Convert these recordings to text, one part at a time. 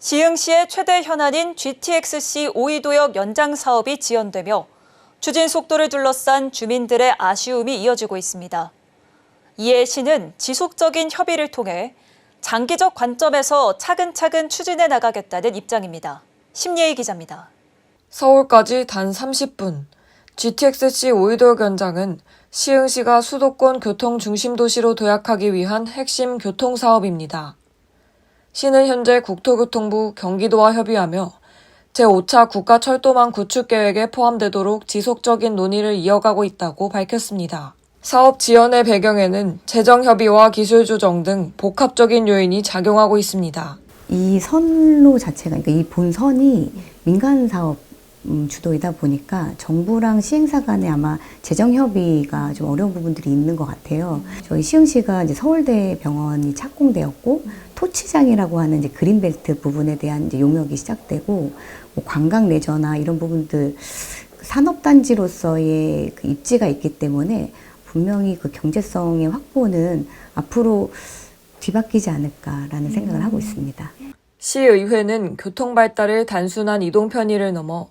시흥시의 최대 현안인 GTX-C 오이도역 연장 사업이 지연되며 추진 속도를 둘러싼 주민들의 아쉬움이 이어지고 있습니다. 이에 시는 지속적인 협의를 통해 장기적 관점에서 차근차근 추진해 나가겠다는 입장입니다. 심예희 기자입니다. 서울까지 단 30분. GTX-C 오이도역 연장은 시흥시가 수도권 교통 중심 도시로 도약하기 위한 핵심 교통 사업입니다. 시는 현재 국토교통부 경기도와 협의하며 제5차 국가철도망 구축 계획에 포함되도록 지속적인 논의를 이어가고 있다고 밝혔습니다. 사업 지연의 배경에는 재정 협의와 기술 조정 등 복합적인 요인이 작용하고 있습니다. 이 선로 자체가 그러니까 이 본선이 민간 사업 음, 주도이다 보니까 정부랑 시행사 간에 아마 재정 협의가 좀 어려운 부분들이 있는 것 같아요. 저희 시흥시가 이제 서울대 병원이 착공되었고 토치장이라고 하는 이제 그린벨트 부분에 대한 이제 용역이 시작되고 뭐 관광 레저나 이런 부분들 산업단지로서의 그 입지가 있기 때문에 분명히 그 경제성의 확보는 앞으로 뒤바뀌지 않을까라는 생각을 하고 있습니다. 시의회는 교통 발달을 단순한 이동 편의를 넘어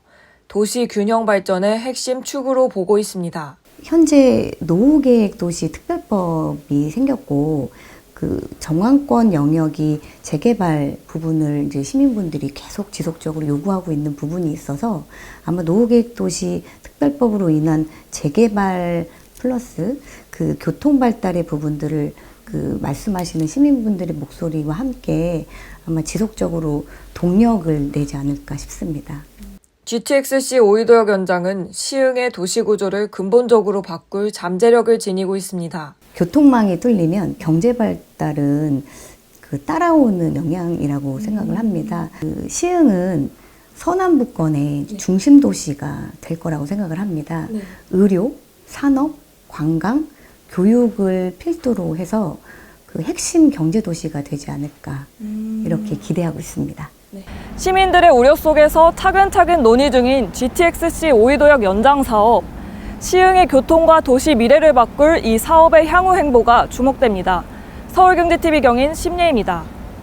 도시 균형 발전의 핵심 축으로 보고 있습니다. 현재 노후계획 도시 특별법이 생겼고 그 정황권 영역이 재개발 부분을 이제 시민분들이 계속 지속적으로 요구하고 있는 부분이 있어서 아마 노후계획 도시 특별법으로 인한 재개발 플러스 그 교통 발달의 부분들을 그 말씀하시는 시민분들의 목소리와 함께 아마 지속적으로 동력을 내지 않을까 싶습니다. GTX-C 오이도역 연장은 시흥의 도시 구조를 근본적으로 바꿀 잠재력을 지니고 있습니다. 교통망이 뚫리면 경제 발달은 그 따라오는 영향이라고 생각을 합니다. 그 시흥은 서남부권의 중심 도시가 될 거라고 생각을 합니다. 의료, 산업, 관광, 교육을 필두로 해서 그 핵심 경제 도시가 되지 않을까 이렇게 기대하고 있습니다. 시민들의 우려 속에서 차근차근 논의 중인 GTX-C 오이도역 연장 사업. 시흥의 교통과 도시 미래를 바꿀 이 사업의 향후 행보가 주목됩니다. 서울경제TV 경인 심예입니다.